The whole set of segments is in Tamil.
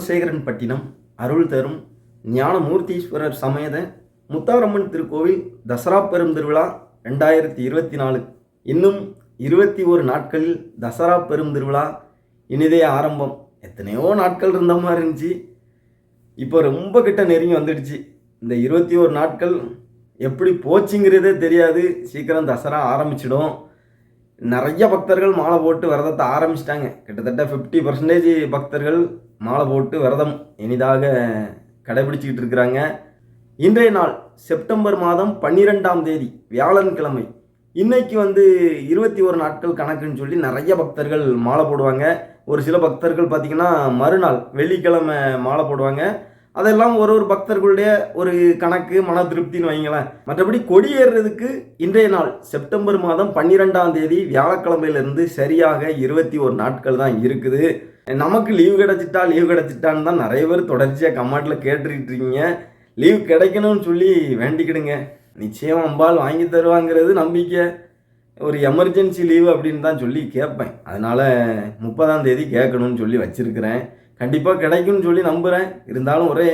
குலசேகரன் பட்டினம் அருள் தரும் ஞானமூர்த்தீஸ்வரர் சமேத முத்தாரம்மன் திருக்கோவில் தசரா பெரும் திருவிழா ரெண்டாயிரத்தி இருபத்தி நாலு. இன்னும் இருபத்தி ஒரு நாட்களில் தசரா பெரும் திருவிழா இனிதே ஆரம்பம். எத்தனையோ நாட்கள் இருந்த மாதிரி இருந்துச்சு. இப்போ ரொம்ப கிட்ட நெருங்கி வந்துடுச்சு. இந்த இருபத்தி ஒரு நாட்கள் எப்படி போச்சுங்கிறதே தெரியாது. சீக்கிரம் தசரா ஆரம்பிச்சிடும். நிறைய பக்தர்கள் மாலை போட்டு விரதத்தை ஆரம்பிச்சிட்டாங்க. கிட்டத்தட்ட ஃபிஃப்டி பர்சன்டேஜ் பக்தர்கள் மாலை போட்டு விரதம் இனிதாக கடைபிடிச்சிக்கிட்டு இருக்கிறாங்க. இன்றைய நாள் செப்டம்பர் மாதம் பன்னிரெண்டாம் தேதி வியாழன்கிழமை. இன்னைக்கு வந்து இருபத்தி ஒரு நாட்கள் கணக்குன்னு சொல்லி நிறைய பக்தர்கள் மாலை போடுவாங்க. ஒரு சில பக்தர்கள் பார்த்திங்கன்னா மறுநாள் வெள்ளிக்கிழமை மாலை போடுவாங்க. அதெல்லாம் ஒரு ஒரு பக்தர்களுடைய ஒரு கணக்கு மன திருப்தின்னு வைங்களேன் மற்றபடி கொடியேறுறதுக்கு இன்றைய நாள் செப்டம்பர் மாதம் பன்னிரெண்டாம் தேதி வியாழக்கிழமையிலிருந்து சரியாக இருபத்தி ஒரு நாட்கள் தான் இருக்குது. நமக்கு லீவு கிடச்சிட்டா லீவு கிடைச்சிட்டான்னு தான் நிறைய பேர் தொடர்ச்சியாக கமெண்ட்டில் கேட்டுக்கிட்டு இருக்கீங்க. லீவ் கிடைக்கணும்னு சொல்லி வேண்டிக்கிடுங்க. நிச்சயம் அம்பாள் வாங்கி தருவாங்கிறது நம்பிக்கை. ஒரு எமர்ஜென்சி லீவு அப்படின்னு தான் சொல்லி கேட்பேன். அதனால் முப்பதாம் தேதி கேட்கணும்னு சொல்லி வச்சுருக்கிறேன். கண்டிப்பாக கிடைக்கும்னு சொல்லி நம்புகிறேன் இருந்தாலும் ஒரே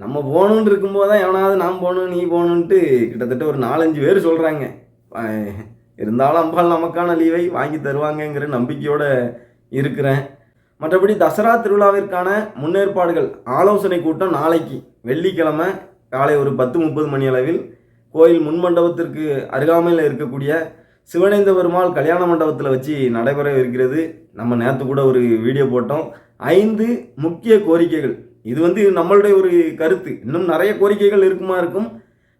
நம்ம போகணுன்னு இருக்கும்போது தான் எவனாவது நான் போகணும் நீ போகணுன்ட்டு கிட்டத்தட்ட ஒரு நாலஞ்சு பேர் சொல்கிறாங்க இருந்தாலும் அம்பாள் நமக்கான லீவை வாங்கி தருவாங்கங்கிற நம்பிக்கையோடு இருக்கிறேன். மற்றபடி தசரா திருவிழாவிற்கான முன்னேற்பாடுகள் ஆலோசனை கூட்டம் நாளைக்கு வெள்ளிக்கிழமை காலை ஒரு பத்து முப்பது மணி அளவில் கோயில் முன்மண்டபத்திற்கு அருகாமையில் இருக்கக்கூடிய சிவனைந்த பெருமாள் கல்யாண மண்டபத்தில் வச்சு நடைபெற இருக்கிறது நம்ம நேற்று கூட ஒரு வீடியோ போட்டோம். ஐந்து முக்கிய கோரிக்கைகள். இது வந்து நம்மளுடைய ஒரு கருத்து. இன்னும் நிறைய கோரிக்கைகள் இருக்குமா இருக்கும்?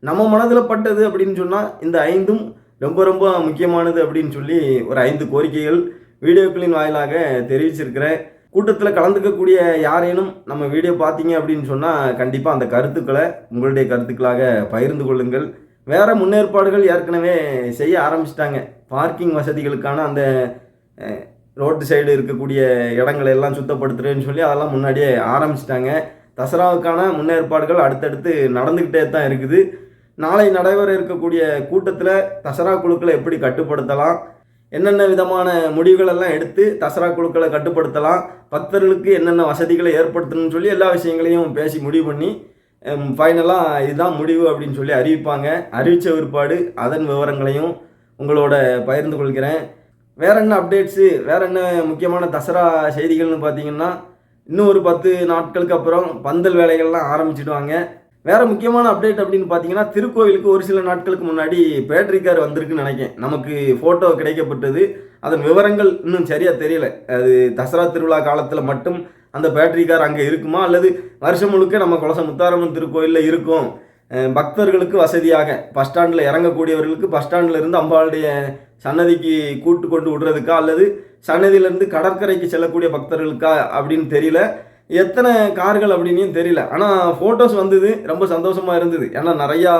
நம்ம மனதில் பட்டது அப்படின்னு சொன்னால் இந்த ஐந்தும் ரொம்ப ரொம்ப முக்கியமானது அப்படின்னு சொல்லி ஒரு ஐந்து கோரிக்கைகள் வீடியோக்களின் வாயிலாக தெரிவிச்சிருக்கிறேன். கூட்டத்தில் கலந்துக்கக்கூடிய யாரேனும் நம்ம வீடியோ பார்த்தீங்க அப்படின்னு சொன்னால் கண்டிப்பாக அந்த கருத்துக்களை உங்களுடைய கருத்துக்களாக பகிர்ந்து கொள்ளுங்கள். வேறு முன்னேற்பாடுகள் ஏற்கனவே செய்ய ஆரம்பிச்சிட்டாங்க. பார்க்கிங் வசதிகளுக்கான அந்த ரோட்டு சைடு இருக்கக்கூடிய இடங்களை எல்லாம் சுத்தப்படுத்துறேன்னு சொல்லி அதெல்லாம் முன்னாடியே ஆரம்பிச்சிட்டாங்க. தசராவுக்கான முன்னேற்பாடுகள் அடுத்தடுத்து நடந்துக்கிட்டே தான் இருக்குது. நாளை நடைபெற இருக்கக்கூடிய கூட்டத்தில் தசரா குழுக்களை எப்படி கட்டுப்படுத்தலாம்? என்னென்ன விதமான முடிவுகள் எல்லாம் எடுத்து தசரா குழுக்களை கட்டுப்படுத்தலாம்? பக்தர்களுக்கு என்னென்ன வசதிகளை ஏற்படுத்தணும்னு சொல்லி எல்லா விஷயங்களையும் பேசி முடிவு பண்ணி ஃபைனலாக இதுதான் முடிவு அப்படின்னு சொல்லி அறிவிப்பாங்க. அறிவித்த பிற்பாடு அதன் விவரங்களையும் உங்களோட பகிர்ந்து கொள்கிறேன். வேற என்ன அப்டேட்ஸு வேற என்ன முக்கியமான தசரா செய்திகள்னு பார்த்தீங்கன்னா இன்னும் ஒரு பத்து நாட்களுக்கு அப்புறம் பந்தல் வேலைகள்லாம் ஆரம்பிச்சிடுவாங்க. வேற முக்கியமான அப்டேட் அப்படின்னு பார்த்தீங்கன்னா திருக்கோவிலுக்கு ஒரு சில நாட்களுக்கு முன்னாடி பேட்டரி கார் வந்திருக்குன்னு நினைக்கேன் நமக்கு ஃபோட்டோ கிடைக்கப்பட்டது. அதன் விவரங்கள் இன்னும் சரியாக தெரியல. அது தசரா திருவிழா காலத்தில் மட்டும் அந்த பேட்டரி கார் அங்கே இருக்குமா? அல்லது வருஷம் முழுக்க நம்ம குலச முத்தாரம்மன் திருக்கோயிலில் இருக்கும்? பக்தர்களுக்கு வசதியாக. பஸ் ஸ்டாண்டில் இறங்கக்கூடியவர்களுக்கு பஸ் ஸ்டாண்டில் இருந்து அம்பாளுடைய சன்னதிக்கு கூட்டு கொண்டு விடுறதுக்கா அல்லது சன்னதியிலேருந்து கடற்கரைக்கு செல்லக்கூடிய பக்தர்களுக்கா அப்படின்னு தெரியல. எத்தனை கார்கள் அப்படின்னும் தெரியல. ஆனால் ஃபோட்டோஸ் வந்தது. ரொம்ப சந்தோஷமா இருந்தது. ஏன்னா நிறையா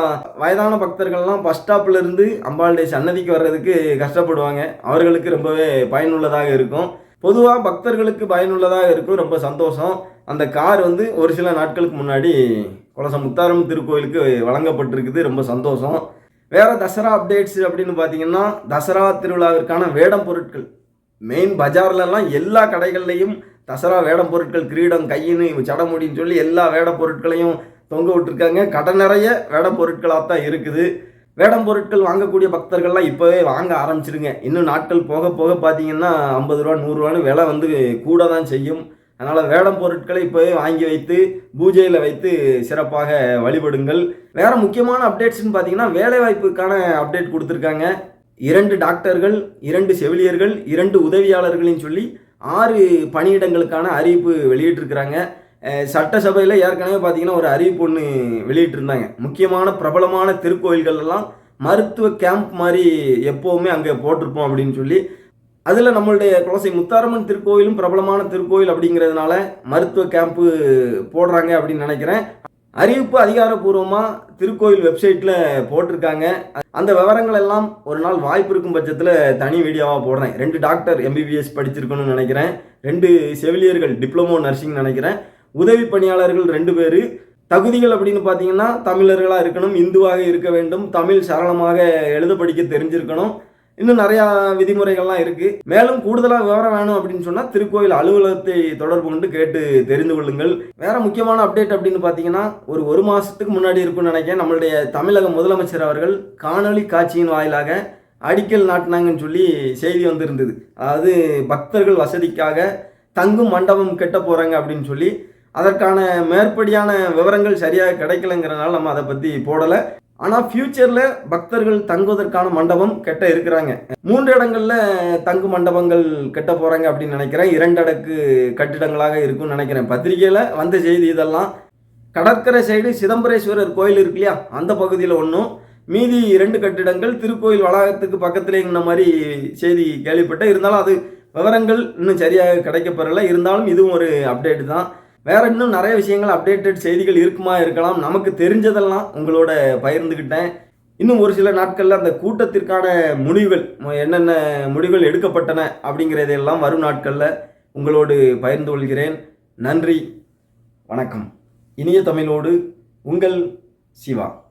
வயதான பக்தர்கள்லாம் பஸ் ஸ்டாப்லேருந்து அம்பாளுடைய சன்னதிக்கு வர்றதுக்கு கஷ்டப்படுவாங்க. அவர்களுக்கு ரொம்பவே பயனுள்ளதாக இருக்கும். பொதுவாக பக்தர்களுக்கு பயனுள்ளதாக இருக்கும். ரொம்ப சந்தோஷம். அந்த கார் வந்து ஒரு சில நாட்களுக்கு முன்னாடி குலசம் முத்தாரம் திருக்கோயிலுக்கு வழங்கப்பட்டிருக்குது. ரொம்ப சந்தோஷம். வேறு தசரா அப்டேட்ஸ் அப்படின்னு பார்த்தீங்கன்னா தசரா திருவிழாவிற்கான வேடம் பொருட்கள். மெயின் பஜார்லலாம் எல்லா கடைகள்லையும் தசரா வேடம் பொருட்கள் கிரீடம் கையின்னு சடமுடின்னு சொல்லி எல்லா வேட பொருட்களையும் தொங்க விட்டுருக்காங்க. கடை நிறைய வேட பொருட்களாக தான் இருக்குது. வேடம் பொருட்கள் வாங்கக்கூடிய பக்தர்கள்லாம் இப்போவே வாங்க ஆரம்பிச்சிருங்க. இன்னும் நாட்கள் போக போக பார்த்தீங்கன்னா ஐம்பது ரூபா நூறுரூவான்னு விலை வந்து கூட தான் செய்யும். அதனால் வேடம் பொருட்களை இப்போ வாங்கி வைத்து பூஜையில் வைத்து சிறப்பாக வழிபடுங்கள். வேறு முக்கியமான அப்டேட்ஸ்னு பார்த்தீங்கன்னா வேலைவாய்ப்புக்கான அப்டேட் கொடுத்துருக்காங்க. இரண்டு டாக்டர்கள் இரண்டு செவிலியர்கள் இரண்டு உதவியாளர்களையும் சொல்லி ஆறு பணியிடங்களுக்கான அறிவிப்பு வெளியிட்டிருக்கிறாங்க. சட்டசபையில் ஏற்கனவே பார்த்தீங்கன்னா ஒரு அறிவிப்பு ஒன்று வெளியிட்டிருந்தாங்க. முக்கியமான பிரபலமான திருக்கோயில்கள் எல்லாம் மருத்துவ கேம்ப் மாதிரி எப்போவுமே அங்கே போட்டிருப்போம் அப்படின்னு சொல்லி அதில் நம்மளுடைய குலசை முத்தாரம்மன் திருக்கோயிலும் பிரபலமான திருக்கோயில் அப்படிங்கிறதுனால மருத்துவ கேம்ப்பு போடுறாங்க அப்படின்னு நினைக்கிறேன். அறிவிப்பு அதிகாரப்பூர்வமாக திருக்கோயில் வெப்சைட்டில் போட்டிருக்காங்க. அந்த விவரங்கள் எல்லாம் ஒரு நாள் வாய்ப்பு இருக்கும் பட்சத்தில் தனி வீடியோவாக போடுறேன். ரெண்டு டாக்டர் எம்பிபிஎஸ் படிச்சிருக்கணும்னு நினைக்கிறேன். ரெண்டு செவிலியர்கள் டிப்ளமோ நர்சிங் நினைக்கிறேன். உதவி பணியாளர்கள் ரெண்டு பேர். தகுதிகள் அப்படின்னு பார்த்தீங்கன்னா தமிழர்களாக இருக்கணும் இந்துவாக இருக்க வேண்டும் தமிழ் சரளமாக எழுத படிக்க தெரிஞ்சிருக்கணும். இன்னும் நிறையா விதிமுறைகள்லாம் இருக்குது மேலும் கூடுதலாக விவரம் வேணும் அப்படின்னு சொன்னால் திருக்கோயில் அலுவலகத்தை தொடர்பு கொண்டு கேட்டு தெரிந்து கொள்ளுங்கள். வேறு முக்கியமான அப்டேட் அப்படின்னு பார்த்தீங்கன்னா ஒரு ஒரு மாதத்துக்கு முன்னாடி இருக்கும்னு நினைக்கிறேன். நம்மளுடைய தமிழக முதலமைச்சர் அவர்கள் காணொளி காட்சியின் வாயிலாக அடிக்கல் நாட்டினாங்கன்னு சொல்லி செய்தி வந்திருந்தது. அதாவது பக்தர்கள் வசதிக்காக தங்கும் மண்டபம் கெட்ட போகிறாங்க அப்படின்னு சொல்லி அதற்கான மேற்படியான விவரங்கள் சரியாக கிடைக்கலங்கிறனால நம்ம அதை பற்றி போடலை. ஆனால் ஃப்யூச்சரில் பக்தர்கள் தங்குவதற்கான மண்டபம் கெட்ட இருக்கிறாங்க. மூன்று இடங்கள்ல தங்கு மண்டபங்கள் கெட்ட போகிறாங்க அப்படின்னு நினைக்கிறேன். இரண்டு கட்டிடங்களாக இருக்கும்னு நினைக்கிறேன். பத்திரிகையில் வந்த செய்தி இதெல்லாம். கடற்கரை சைடு சிதம்பரேஸ்வரர் கோயில் இருக்கு இல்லையா? அந்த பகுதியில் ஒன்றும் மீதி இரண்டு கட்டிடங்கள் திருக்கோயில் வளாகத்துக்கு பக்கத்துலேங்கிற மாதிரி செய்தி கேள்விப்பட்டேன். இருந்தாலும் அது விவரங்கள் இன்னும் சரியாக கிடைக்கப்பெறல. இருந்தாலும் இதுவும் ஒரு அப்டேட் தான். வேற இன்னும் நிறைய விஷயங்கள் அப்டேட்டட் செய்திகள் இருக்குமா இருக்கலாம். நமக்கு தெரிஞ்சதெல்லாம் உங்களோட பகிர்ந்துக்கிட்டேன் இன்னும் ஒரு சில நாட்களில் அந்த கூட்டத்திற்கான முடிவுகள் என்னென்ன முடிவுகள் எடுக்கப்பட்டன அப்படிங்கிறதையெல்லாம் வரும் நாட்களில் உங்களோடு பகிர்ந்து கொள்கிறேன். நன்றி வணக்கம். இனிய தமிழோடு உங்கள் சிவா.